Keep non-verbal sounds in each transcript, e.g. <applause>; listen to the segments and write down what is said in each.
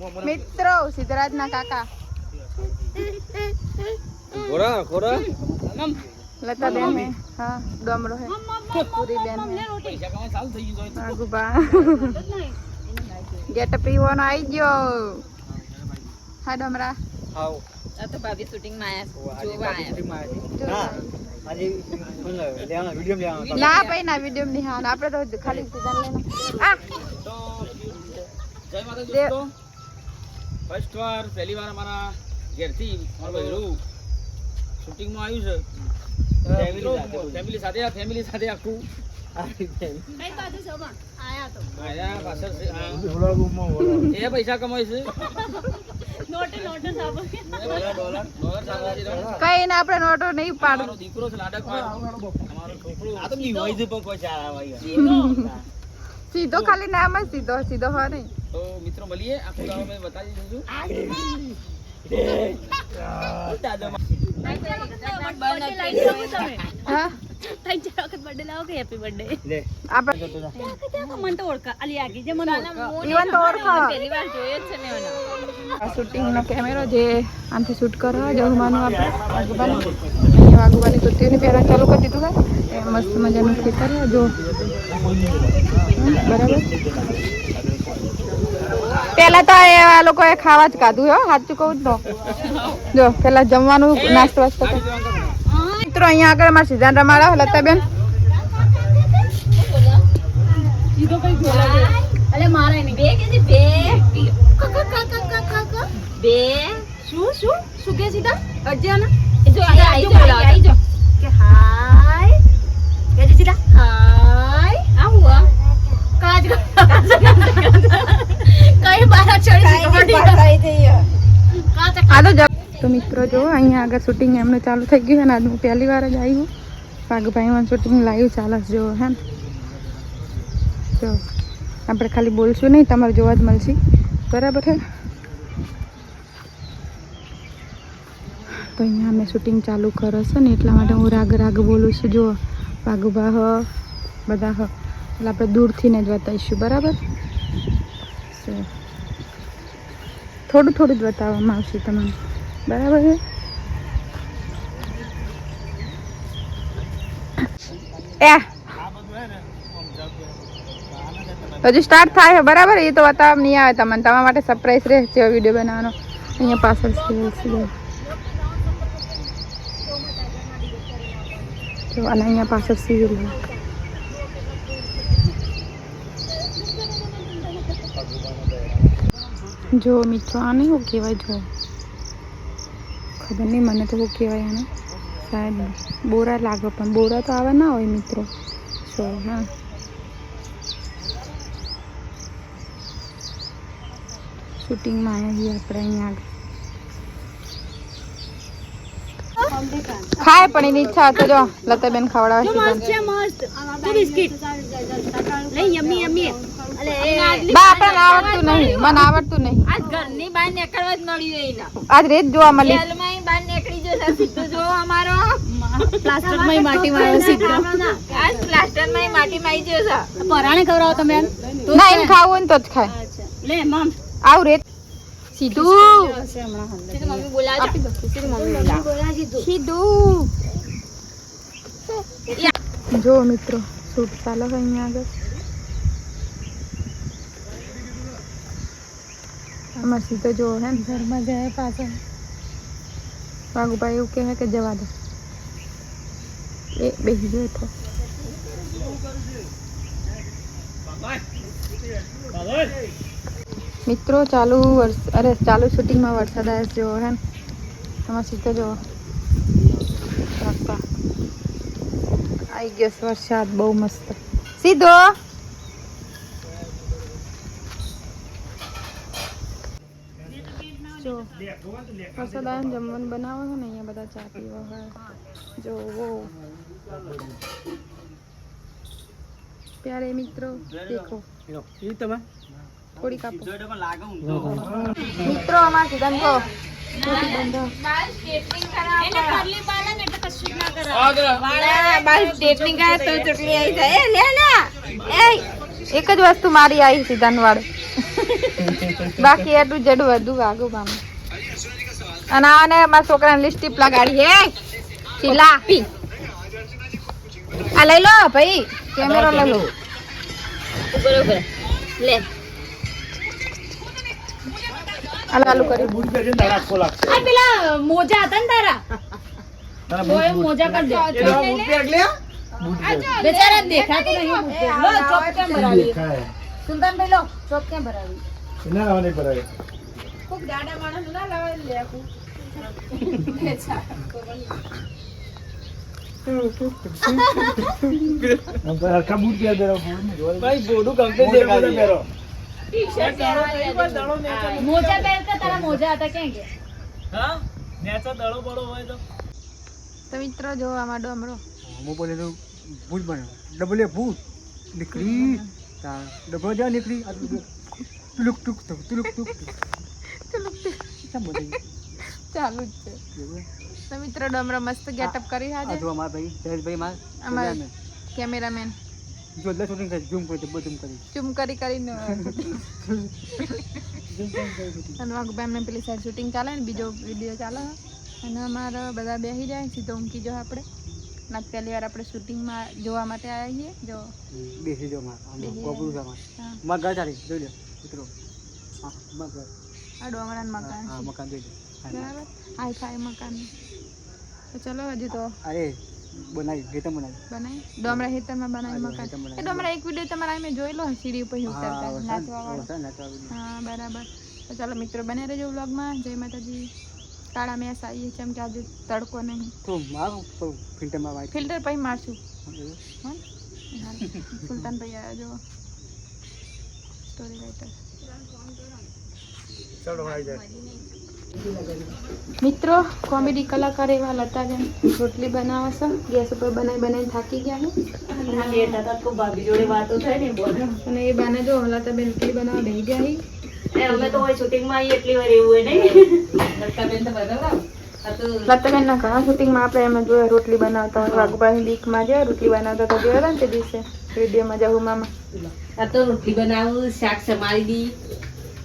મિત્રો સિદ્ધરાજના કાકા. ખોરા ખોરા? લતા બેન હે હા ડમરો હે પૂરી બેન હે પૈસા કમાય ચાલુ થઈ ગયું તો આગુબા ગેટ પીવાનો આવી ગયો. હા ડમરા. આવ. આ તો ભાભી શૂટિંગમાં આયા જોવા આયા હા આજે લેવાનો વિડિયો લેવાનો ના ભાઈ ના વીડિયો નહીં હા આપણે તો ખાલી જય દોસ્તો. ફર્સ્ટ વાર પહેલી વાર અમારા ઘેરથી મારું બહેરું શૂટિંગમાં આવ્યું છે. ફેમિલી સાથે આ ફેમિલી સાથે આખું. આયા પાછળ છે. આ એ પૈસા કમાય છે. કઈ ના આપણે નોટો નહીં પાડું. દીકરો છે લાડકવાળ. અમારો છોકરો. આ તો બીવાય છે પણ કોઈ ચારા વાય. સીધો ખાલી નામ જ સીધો સીધો હોય નહીં. તો મિત્રો મળીએ. આખું ગામ મેં બતાવી એનો. આ શૂટિંગનો કેમેરો જે આમથી શૂટ કરવા જહુમાનું આપણે. વાઘુબાની વાગવાની તો તેને પહેલાં ચાલુ કરી દીધું હોય. એ મસ્ત મજાનું ખેતર જો. બરાબર. પેલા તો આ લોકોએ ખાવા જ કાધું હો. સાચું કહું જ જો પેલા જમવાનું, નાસ્તો વાસ્તો. મિત્રો, અહીંયા આગળ મારા સિદ્ધાંત રમાડા, લતાબેન. અલે, મારા બે શું શું? શું કે સીધા? અડજાના એ જો આઈ આઈ જો આઈ આઈ જો કે હાય કે સીધા હાય આવું હો. કાજ કઈ બારા ચડી ગઈ આ તો તો મિત્રો જો અહીંયા આગળ શૂટિંગ એમનું ચાલુ થઈ ગયું છે ને આજ હું પહેલી વાર જ આવી હું વાઘભાઈમાં શૂટિંગ લાઈવ ચાલે છે જો હે ને? જો આપણે ખાલી બોલશું નહીં તમારે જોવા જ મળશે. બરાબર છે? તો અહીંયા અમે શૂટિંગ ચાલુ કરો છે ને એટલા માટે હું રાગ રાગ બોલું છું. જો વાઘુભા હ, બધા હ. એટલે આપણે દૂરથી ને જ બતાવીશું, બરાબર? થોડું થોડું જ બતાવવામાં આવશે તમને. બરાબર છે? હજુ સ્ટાર્ટ થાય બરાબર? એ તો બતાવવા નહીં આવે તમને. તમારા માટે સરપ્રાઈઝ રહે છે વીડિયો બનાવવાનો. અહીંયા પાછળ જો અને અહીંયા પાછળ સિવિલ જો મિત્રો આને શું કહેવાય જો ખબર નહીં મને તો શું કહેવાય આને શાયદ બોરા લાગે પણ બોરા તો આવા ના હોય મિત્રો સો હા શૂટિંગમાં આવ્યા છીએ આપણે અહીંયા આગળ ખાય પણ એની ઈચ્છા હતો જો લતાબેન ખવડાવે છે. બા આપણને આવડતું નહીં. મને આવડતું નહીં. આજ ઘરની બહાર નીકળવા જ મળ્યું એને આજ રેત જોવા મળી. જેલમાં બહાર નીકળી જશે સીધું જો અમારો. પ્લાસ્ટરમાં માટી માર્યો સીધો. આજ પ્લાસ્ટરમાં માટી મારી ગયો છે પરાણે ખવડાવો તમે ના એમ ખાવું હોય ને તો જ ખાય. લે મમ. આવ રેત. સીધું. મમ્મી મમ્મી સીધું જો મિત્રો શૂટ ચાલો અહીંયા આગળ. આમાં સીધો જો હે ને. ઘરમાં જાય પાછળ વાઘુભાઈ એવું કહે કે જવા દે. એ બેસી ગયો તો મિત્રો ચાલુ વર્ષ અરે ચાલુ શૂટિંગમાં વરસાદ આવ્યો છે જો હે ને આમાં સીધો જો રસ્તા આવી ગયો છે વરસાદ બહુ મસ્ત સીધો જો વરસાદ આવે ને જમવાનું બનાવો છે ને અહીંયા બધા ચા પીવા હોય જો વો પ્યારે મિત્રો દેખો ઈ તમે થોડી કાપો. મિત્રો અમાર એ એક જ વસ્તુ મારી આવી સિદ્ધાંત વાળે બાકી એટલું જડ વધુ વાગુ કામ અને આને મારા છોકરાને લિપસ્ટિક લગાડી. હે શીલા આ લઈ લો ભાઈ. કેમેરો લઈ લો. બરોબર લે. આલુ આલુ કરી. આ પેલા મોજા હતા ને તારા? તો એ મોજા કરી દે. બેચારા દેખાતો નહીં લો ચોપ કેમ ભરાવી? સુલતાન ભાઈ લો ચોપ કેમ ભરાવી? ના લાવવાની ભરાવી ખૂબ દાડા માણસ ના લાવે લે ભાઈ બોડું કમ્પ્લીટ દેખાય. મોજા પહેરતા તારા મોજા હતા ક્યાં ગયા? હા? દડો બડો હોય તો. તો મિત્રો જો આમાં ડમરો હું બોલે તો ભૂત બન્યો. ડબલે ભૂત. નીકળી. ડબલો જ્યાં નીકળી તુલુક તુક તુક તુલુક તુક. કેમ બોલે ચાલુ જ છે. તો મિત્રો ડમરો મસ્ત ગેટઅપ કરી આ અમારા ભાઈ જયેશભાઈ માર અમારા કેમેરામેન. જો એટલે શૂટિંગ કરી ઝૂમ કરી બધું કરી ઝૂમ કરી કરીને <laughs> અને વાઘુભાઈ મેં પેલી સાઈડ શૂટિંગ ચાલે ને બીજો વીડિયો ચાલે. અને અમારે બધા બેસી જાય સીધો ઊંઘી જો આપણે. ના પહેલી વાર આપણે શૂટિંગમાં જોવા માટે આવ્યા છીએ જો. બેસી જો ઘર ચાલી જોઈ લો મિત્રો. હા માર આ મકાન હા મકાન જોઈ લો. બરાબર? હાઈ ફાઈ મકાન. તો ચલો હજુ તો. અરે બનાવી હેતમ બનાવી. બનાવી? ડોમરા હેતમમાં બનાવી મકાન. એ ડોમરા એક વિડિયો તમારા મેં જોયેલો લો સીડી ઉપર ઉતરતા હા નાચવા વાળો. વરસાદ નાચવા વાળું. હા બરાબર. તો ચાલો મિત્રો બને રહેજો વ્લોગમાં. જય માતાજી. કાળા મેસ આવીએ છે એમ કે આજે તડકો નહીં. તો માર ફિલ્ટરમાં વાઈટ ફિલ્ટર પછી મારશું. સુલતાન ભાઈ આવ્યા જો સ્ટોરી રાઇટર ચાલો આવી જાય મિત્રો કોમેડી કલાકાર એવા લતા જેમ રોટલી બનાવે છે. ગેસ ઉપર બનાવી બનાવી થાકી ગયા છે. ભાભી જોડે વાતો થાય ને બોલો. અને એ બાને જો લતા બેન રોટલી બનાવવા બેસી ગયા અમે તો હોય શૂટિંગમાં આવીએ એટલી વાર એવું હોય નહીં. લતાબેન ના. ઘણા શૂટિંગમાં આપણે એમ જોયા રોટલી બનાવતા હોય. વાઘુભાઈ બીકમાં જોયા રોટલી બનાવતા તો જોયા ને તે દિવસે. વિડીયોમાં જહુમામાં આ તો રોટલી બનાવું શાક સમારી દી.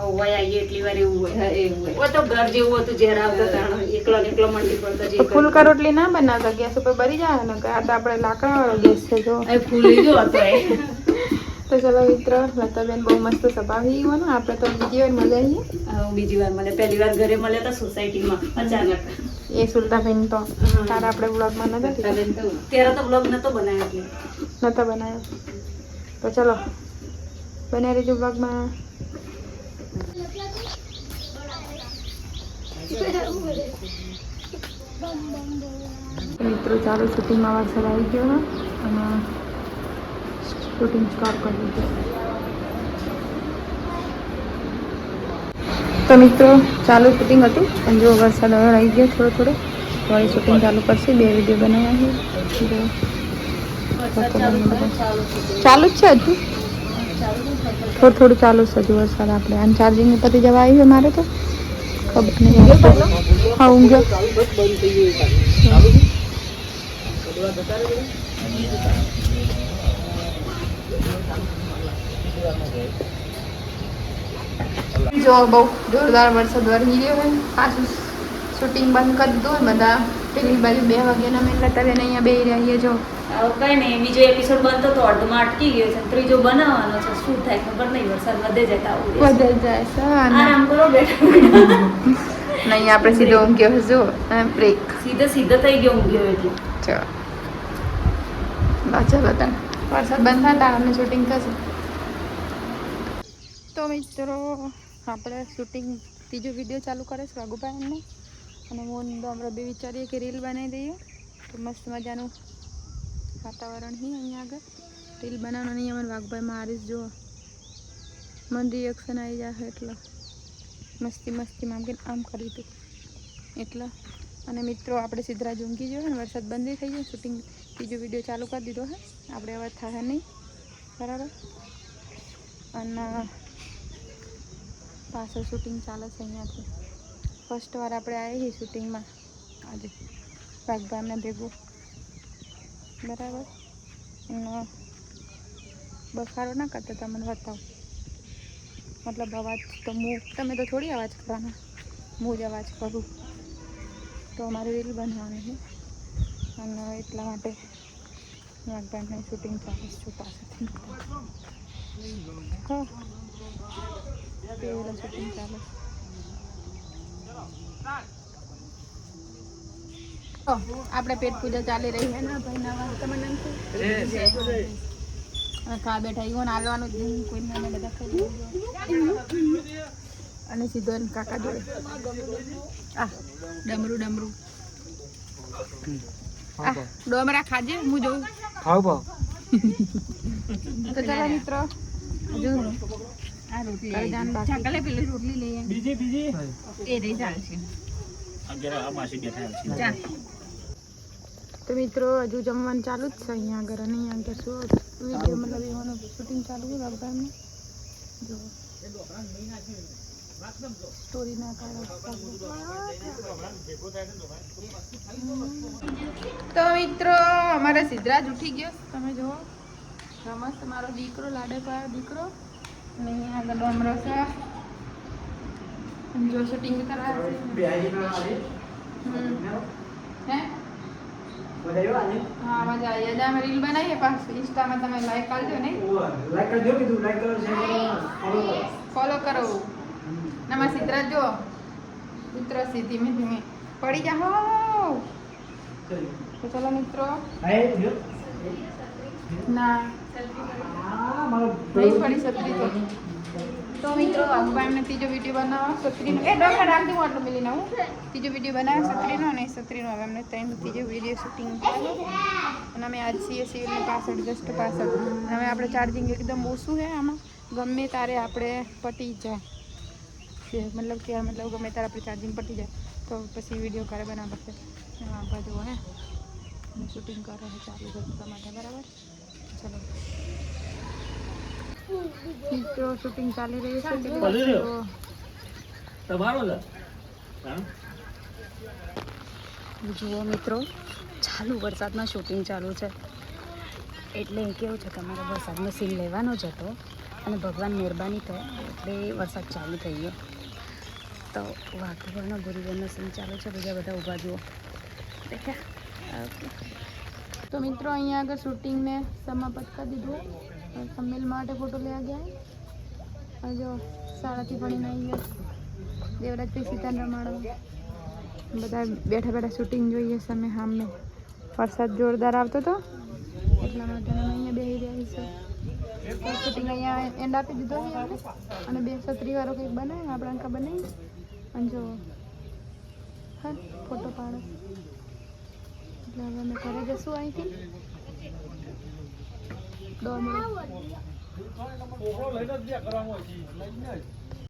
આવીએ એટલી વાર એવું હોય. એવું હોય. તો ઘર જેવું હતું જ્યારે આવતા તાણ એકલો એકલો મંડી પડતા જે ફૂલકા રોટલી ના બનાવતા? ગેસ ઉપર બરી જાય ને? આ તો આપણે લાકડા વાળો ગેસ છે જો. અહીં ફૂલી ગયો હતો એ. તો ચલો મિત્ર લતાબેન બહુ મસ્ત સ્વભાવી હોય આપણે તો બીજી વાર મજા આવીએ બીજી વાર મને પહેલી વાર ઘરે મળ્યા હતા સોસાયટીમાં અચાનક. એ સુલતાબેન તો તારા આપણે બ્લોગમાં નતા. ત્યારે તો બ્લોગ નતો બનાવ્યો. તો ચલો બને રહેજો બ્લોગમાં મિત્રો, ચાલો શૂટિંગમાં વરસાદ આવી ગયો અને શૂટિંગ સ્ટોપ કરી દીધું. તો મિત્રો, ચાલુ શૂટિંગ હતું. પણ જો વરસાદ હવે આવી ગયો થોડો થોડો વળી શૂટિંગ ચાલુ કરશે. બે વીડિયો બનાવ્યા છે. ચાલુ જ છે હજુ? થોડું થોડું ચાલુ છે હજુ વરસાદ આપણે. આમ ચાર્જિંગ ઉપરથી જવા આવ્યું મારે તો. ખબર નહીં હા ઊંઘ્યો જો બહુ જોરદાર વરસાદ વરસી રહ્યો હોય પાછું શૂટિંગ બંધ કરી દીધું હોય બધા પેલી બાજુ બે વાગ્યાના મેં લતાબેન અહીંયા બે રહ્યા જો હવે કઈ નહીં બીજો એપિસોડ બનતો તો અડધમાં અટકી ગયો છે. ત્રીજો બનાવવાનો છે. શું થાય ખબર નહીં વરસાદ વધે જાય તો વધે જાય આરામ કરો બેઠા <laughs> નહીં આપણે સીધો ઊંઘ્યો જો બ્રેક સીધો સીધો થઈ ગયો ઊંઘ્યો એટલે. ચલો. વરસાદ બંધ થાય અમે શૂટિંગ થશે તો મિત્રો આપણે શૂટિંગ ત્રીજો વીડિયો ચાલુ કરે છે રઘુભાઈ અને હું તો આપણે બે વિચારીએ કે રીલ બનાવી દઈએ. તો મસ્ત મજાનું વાતાવરણ હી અહીંયા આગળ. રીલ બનાવવાનો નહીં, અમારે વાઘભાઈ મારીશ જો મન રિએક્શન આવી જશે એટલે. મસ્તી મસ્તીમાં આમ કે આમ કરી દીધું એટલે. અને મિત્રો, આપણે સિદ્ધરાજ ઊંઘી ગયો ને, વરસાદ બંધ થઈ ગયો શૂટિંગ બીજો વીડિયો ચાલુ કરી દીધો હે. આપણે હવે થશે નહીં. બરાબર? અને પાછળ શૂટિંગ ચાલે છે અહીંયાથી. ફર્સ્ટ વાર આપણે આવી શૂટિંગમાં આજે. વાઘભાઈને ભેગું. બરાબર? અને બફારો ના કરતા તમને બતાવો. મતલબ અવાજ તો હું તમે તો થોડી અવાજ કરવાના. હું જ અવાજ કરું. તો અમારે રીલ બનાવવાની છે. અને એટલા માટે નાગભાઈને શૂટિંગ ચાલે છું પાસેથી. હા. શૂટિંગ ચાલે તો આપણે પેટ પૂજા ચાલી રહી છે. ને ભાઈ નવા તમને નામ શું? ખા બેઠા ઈવન હાલવાનું જ નહીં. કોઈ મને બધા ખાઈ અને સીધો કાકા જોડે. આ ડમરું ડમરું. ડોમરા ખાજે હું જોઉં. ખાવ ભાવ. તો ચાલો મિત્રો હજુ આ રોટલી કરી જાન બાકી. ચાકલે પેલી રોટલી લઈએ બીજી બીજી. એ રહી ચાલશે જા. તો મિત્રો, હજુ જમવાનું ચાલુ જ છે અહીંયા આગળ અને અહીંયા આગળ શું વીડિયો મતલબ એવાનું શૂટિંગ ચાલુ છે બાબરાનું જો. સ્ટોરી ના તો મિત્રો, અમારે સિદ્ધરાજ ઉઠી ગયો. તમે જુઓ. મસ્ત મારો દીકરો લાડે પાયો દીકરો. અને અહીંયા આગળ ડોમરો છે. જો શૂટિંગ કરાવે છે હમ. હે હા મજા આવી. આજે અમે રીલ બનાવીએ ઇન્સ્ટામાં તમે લાઈક કરજો ને. લાઈક કરજો કીધું. લાઈક કરો શેર કરો. ફોલો કરો. નમા સિદ્ધરાજ જો ઉતરસી ધીમે ધીમે પડી જા હો તો ચલો મિત્રો. ના. પડી શકતી તો. તો મિત્રો અખબાર એમને ત્રીજો વીડિયો બનાવો સત્રીનો એ ડોક્ટર રાખજો હું આટલું મિલી હું ત્રીજો વીડિયો બનાવ્યો સત્રીનો અને સત્રીનો હવે અમને ત્રણ ત્રીજો વીડિયો શૂટિંગ ચાલુ અને અમે આજ છીએ સિવિલની પાછળ જસ્ટ પાછળ હવે આપણે ચાર્જિંગ એકદમ ઓછું છે, આમાં. ગમે તારે આપણે પટી જાય. છે મતલબ કે, મતલબ ગમે ત્યારે આપણે ચાર્જિંગ પટી જાય, તો પછી વીડિયો કરે બનાવવા પડશે. આ બાજુ હે. શૂટિંગ કરે છે ચાલુ કરવા માટે બરાબર? ચલો. મિત્રો શૂટિંગ ચાલી રહ્યું? છે. તમારો જુઓ મિત્રો ચાલુ વરસાદમાં શૂટિંગ ચાલુ છે. એટલે કેવું છે કે અમારે વરસાદનો સીન લેવાનો જ હતો અને ભગવાન મહેરબાની થાય એટલે વરસાદ ચાલુ થઈ ગયો. તો વાઘવરનો ગુરુદેવનો સીન ચાલુ છે બીજા બધા ઊભા જુઓ. દેખ્યા તો મિત્રો અહીંયા આગળ શૂટિંગને સમાપ્ત કરી દીધું. સંમેલ માટે ફોટો લેવા ગયા જો શાળાથી પડીને આવી ગયા દેવરાજભાઈ સીતાન રમાડો બધા બેઠા બેઠા શૂટિંગ જોઈએ સામે સામે. વરસાદ જોરદાર આવતો હતો. એટલા માટે અમે અહીંયા બેસી રહ્યા છે શૂટિંગ અહીંયા એન્ડ આપી દીધો. અને બે છત્રી વાળો કંઈક બનાવે, આપણે અંકા બનાવી. અને જો, હા ફોટો પાડો. એટલે હવે અમે ઘરે જશું અહીંથી. ડોમરો